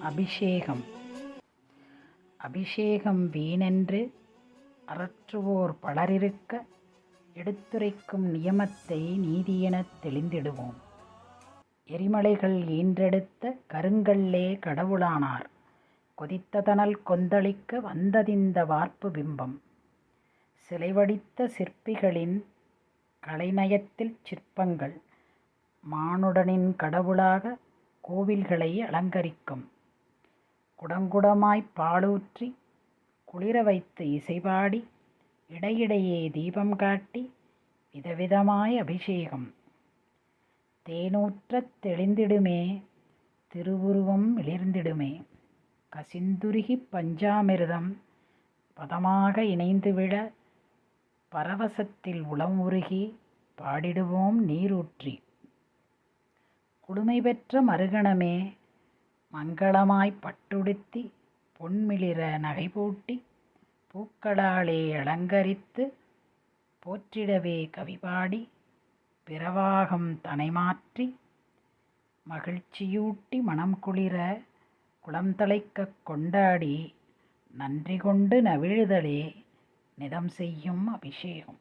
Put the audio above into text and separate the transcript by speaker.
Speaker 1: அபிஷேகம். அபிஷேகம் வீணென்று அறற்றுவோர் பலரிருக்க எடுத்துரைக்கும் நியமத்தை நீதியெனத் தெளிந்திடுவோம். எரிமலைகள் ஈன்றெடுத்த கருங்கல்லே கடவுளானார். கொதித்ததனல் கொந்தளிக்க வந்ததிந்த வார்ப்பு பிம்பம். சிலைவடித்த சிற்பிகளின் கலைநயத்தில் சிற்பங்கள். மானுடனின் கடவுளாக கோவில்களை அலங்கரிக்கும். குடங்குடமாய்ப் பாலூற்றி குளிர வைத்து இசைபாடி இடையிடையே தீபம் காட்டி விதவிதமாய் அபிஷேகம். தேனூற்றத் தெளிந்திடுமே திருவுருவம் மிளிர்ந்திடுமே கசிந்துருகிப் பஞ்சாமிர்தம் பதமாக இணைந்து விழ பரவசத்தில் உளம் உருகி பாடிடுவோம் நீரூற்றி. குடுமை பெற்ற மறுகணமே. மங்களமாய்ப் பட்டுடுத்தி பொன்மிளிர நகைபூட்டி பூக்களாலே அலங்கரித்து போற்றிடவே கவிபாடி பிறவாகம் தனைமாற்றி மகிழ்ச்சியூட்டி மனம் குளிர குளம் தழைக்கக் கொண்டாடி நன்றி கொண்டு நவிழுதலே நிதம் செய்யும் அபிஷேகம்.